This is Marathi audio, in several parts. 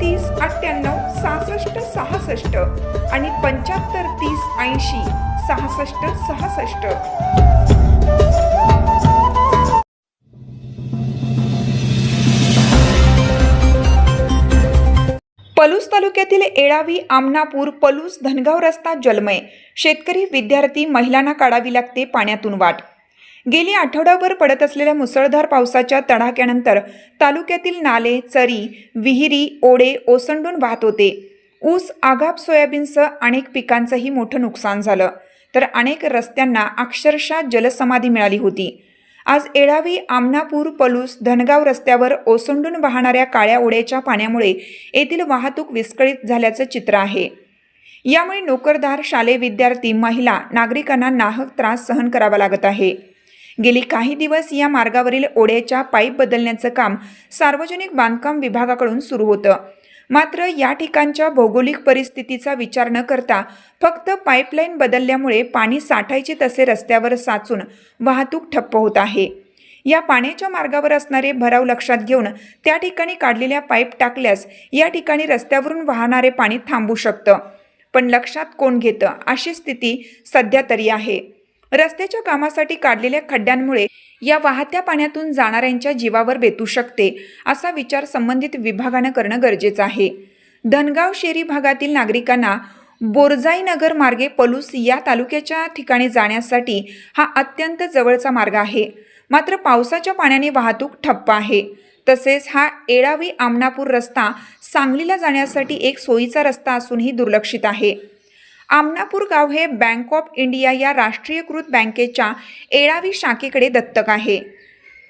तीस अठ्ठ्याण्णव सहासष्ट सहासष्ट आणि पंच्याहत्तर तीस ऐंशी सहासष्ट सहासष्ट. पलूस तालुक्यातील एळावी आमनापूर पलूस धनगाव रस्ता जलमय. शेतकरी विद्यार्थी महिलांना काढावी लागते पाण्यातून वाट. गेली आठवडाभर पडत असलेल्या मुसळधार पावसाच्या तडाख्यानंतर तालुक्यातील नाले चरी विहिरी ओढे ओसंडून वाहत होते. ऊस आगाप सोयाबीनसह अनेक पिकांचंही मोठं नुकसान झालं. तर अनेक रस्त्यांना अक्षरशः जलसमाधी मिळाली होती. आज एळावी आमनापूर पलूस धनगाव रस्त्यावर ओसंडून वाहणाऱ्या काळ्या ओढ्याच्या पाण्यामुळे येथील वाहतूक विस्कळीत झाल्याचं चित्र आहे. यामुळे नोकरदार शालेय विद्यार्थी महिला नागरिकांना नाहक त्रास सहन करावा लागत आहे. गेली काही दिवस या मार्गावरील ओढ्याच्या पाईप बदलण्याचं काम सार्वजनिक बांधकाम विभागाकडून सुरू होतं. मात्र या ठिकाणच्या भौगोलिक परिस्थितीचा विचार न करता फक्त पाईपलाईन बदलल्यामुळे पाणी साठायचे तसे रस्त्यावर साचून वाहतूक ठप्प होत आहे. या पाण्याच्या मार्गावर असणारे भराव लक्षात घेऊन त्या ठिकाणी काढलेल्या पाईप टाकल्यास या ठिकाणी रस्त्यावरून वाहणारे पाणी थांबू शकतं. पण लक्षात कोण घेतं अशी स्थिती सध्या तरी आहे. रस्त्याच्या कामासाठी काढलेल्या खड्ड्यांमुळे या वाहत्या पाण्यातून जाणाऱ्यांच्या जीवावर बेतू शकते असा विचार संबंधित विभागानं करणं गरजेचं आहे. धनगाव शेरी भागातील नागरिकांना बोरजाई नगर मार्गे पलूस या तालुक्याच्या ठिकाणी जाण्यासाठी हा अत्यंत जवळचा मार्ग आहे. मात्र पावसाच्या पाण्याने वाहतूक ठप्प आहे. तसेच हा एळावी आमनापूर रस्ता सांगलीला जाण्यासाठी एक सोयीचा रस्ता असूनही दुर्लक्षित आहे. आमनापूर गाव हे बँक ऑफ इंडिया या राष्ट्रीयकृत बँकेच्या एळावी शाखेकडे दत्तक आहे.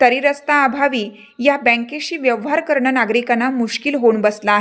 तरी रस्ता अभावी या बँकेशी व्यवहार करणं नागरिकांना मुश्किल होऊन बसला आहे.